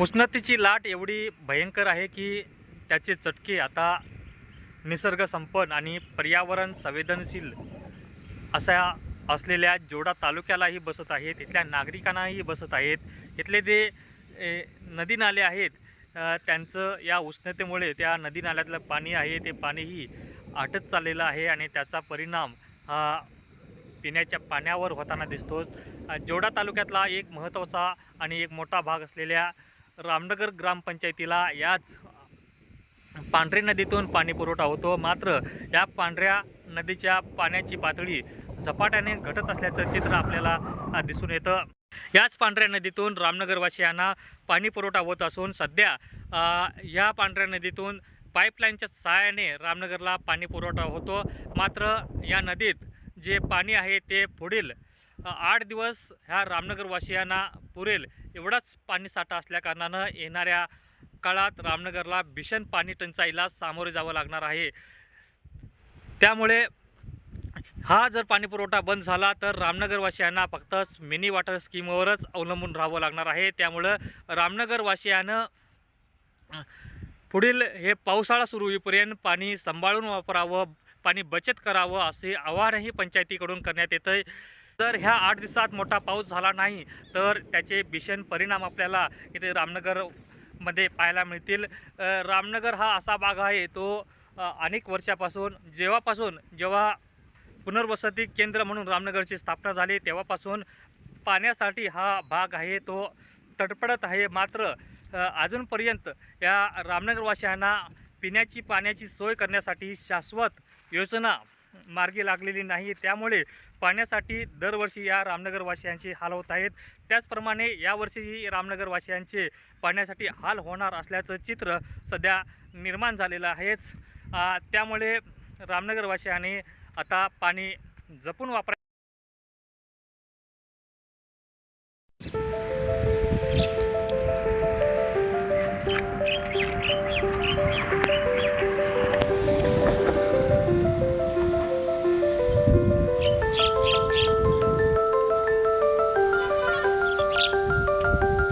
उष्णतेची लाट एवढी भयंकर आहे की त्याचे चटके आता निसर्ग संपन्न आणि पर्यावरण संवेदनशील अशा असलेल्या जोडा तालुक्यालाही बसत आहेत इथल्या नागरिकांनाही बसत आहेत. इथले जे ए, नदी नाले आहेत त्यांचं या उष्णतेमुळे त्या नदी नाल्यातलं पाणी आहे ते पाणीही आटत चाललेलं आहे आणि त्याचा परिणाम हा पिण्याच्या पाण्यावर होताना दिसतो जोडा तालुक्यातला एक महत्त्वाचा आणि एक मोठा भाग असलेल्या रामनगर ग्रामपंचायतीला याच पांढरी नदीतून पाणी पुरवठा होतो. मात्र या पांढऱ्या नदीच्या पाण्याची पातळी झपाट्याने घटत असल्याचं चित्र आपल्याला दिसून येतं. याच पांढऱ्या नदीतून रामनगरवासियांना पाणी पुरवठा होत असून सध्या या पांढऱ्या नदीतून पाईपलाईनच्या सहाय्याने रामनगरला पाणी पुरवठा होतो. मात्र या नदीत जे पाणी आहे ते पुढील आठ दिवस ह्या रामनगरवासियांना पुरेल. एवढाच पाणीसाठा असल्याकारणानं येणाऱ्या काळात रामनगरला भीषण पाणी टंचाईला सामोरे जावं लागणार आहे. त्यामुळे हा जर पाणी पुरवठा बंद झाला तर रामनगरवासियांना फक्त मिनी वॉटर स्कीमवरच अवलंबून राहावं लागणार आहे. त्यामुळं रामनगरवासियानं पुढील हे पावसाळा सुरू होईपर्यंत पाणी सांभाळून वापरावं पाणी बचत करावं असे आवाहनही पंचायतीकडून करण्यात येतं आहे जर ह्या आठ दिवसात मोठा पाऊस झाला नाही तर त्याचे भीषण परिणाम आपल्याला इथे रामनगरमध्ये पाहायला मिळतील. रामनगर हा असा भाग आहे तो अनेक वर्षापासून जेव्हापासून जेव्हा पुनर्वसती केंद्र म्हणून रामनगरची स्थापना झाली तेव्हापासून पाण्यासाठी हा भाग आहे तो तडपडत आहे. मात्र अजूनपर्यंत या रामनगरवासियांना पिण्याची पाण्याची सोय करण्यासाठी शाश्वत योजना मार्गी लागलेली नाही. त्यामुळे पाण्यासाठी दरवर्षी या रामनगरवासियांचे हाल होत आहेत. त्याचप्रमाणे यावर्षीही रामनगरवासियांचे पाण्यासाठी हाल होणार असल्याचं चित्र सध्या निर्माण झालेलं आहेच. त्यामुळे रामनगरवासियांनी आता पाणी जपून वापरा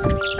Thank you.